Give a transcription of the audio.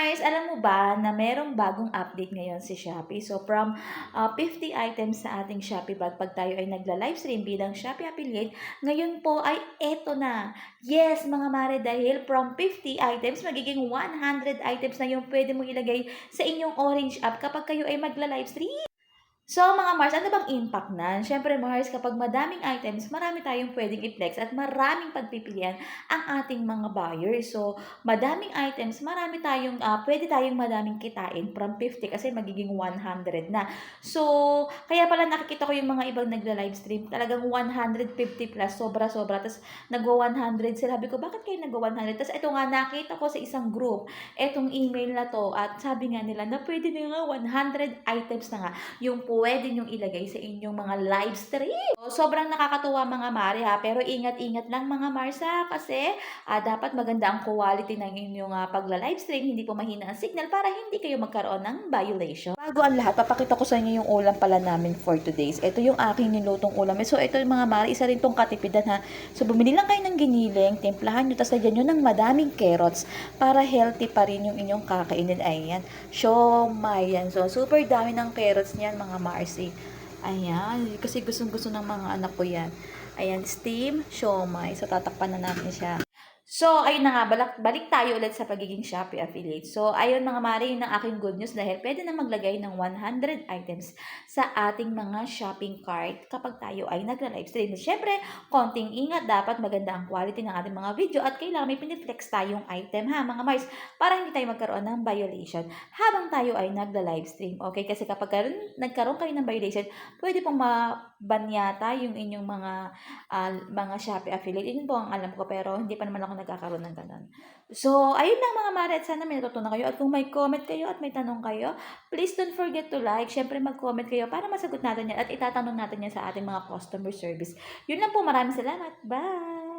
Mars, alam mo ba na merong bagong update ngayon si Shopee? So from uh, 50 items sa ating Shopee bag pag tayo ay nagla-livestream bilang Shopee affiliate, ngayon po ay eto na. Yes, mga mare, dahil from 50 items, magiging 100 items na yung pwede mo ilagay sa inyong orange app kapag kayo ay magla-livestream. So, mga Mars, ano bang impact na? Siyempre, Mars, kapag madaming items, marami tayong pwedeng i-flex at maraming pagpipilian ang ating mga buyers. So, madaming items, marami tayong, ah, pwede tayong madaming kitain from 50 kasi magiging 100 na. So, kaya pala nakikita ko yung mga ibang nagla-livestream, talagang 150 plus, sobra-sobra. Tapos, nagwa 100 sila. Sabi ko, bakit kayo nagwa 100? Tapos, ito nga, nakita ko sa isang group, etong email na to, at sabi nga nila na pwede na nga 100 items na nga yung pwede nyong ilagay sa inyong mga live stream. So, sobrang nakakatuwa mga Mari ha, pero ingat-ingat lang mga Marsa kasi ah, dapat maganda ang quality ng inyong uh, pagla-live stream, hindi po mahina ang signal para hindi kayo magkaroon ng violation. Bago ang lahat, papakita ko sa inyo yung ulam pala namin for today's. Ito yung aking nilutong ulam. So, ito mga Mari, isa rin tong katipidan ha. So, bumili lang kayo ng giniling, timplahan nyo, tapos lagyan nyo ng madaming carrots para healthy pa rin yung inyong kakainin. Ayan, siomay yan. So, super dami ng carrots niyan mga Marcy. Ayan, kasi gustong-gusto ng mga anak ko yan. Ayan, steam siomay. So, tatakpan na natin siya. So, ayun na nga, balik, balik tayo ulit sa pagiging Shopee affiliate. So, ayun mga mari, yun ang aking good news dahil pwede na maglagay ng 100 items sa ating mga shopping cart kapag tayo ay nagla-live stream. Siyempre, konting ingat, dapat maganda ang quality ng ating mga video at kailangan may piniflex tayong item ha mga Mars para hindi tayo magkaroon ng violation habang tayo ay nagla-live stream. Okay, kasi kapag karon, nagkaroon kayo ng violation, pwede pong mabanyata yung inyong mga uh, mga Shopee affiliate. Yun po ang alam ko pero hindi pa naman ako nagkakaroon ng ganun. So, ayun lang mga mare sana may natutunan kayo. At kung may comment kayo at may tanong kayo, please don't forget to like. Siyempre mag-comment kayo para masagot natin yan at itatanong natin yan sa ating mga customer service. Yun lang po. Maraming salamat. Bye!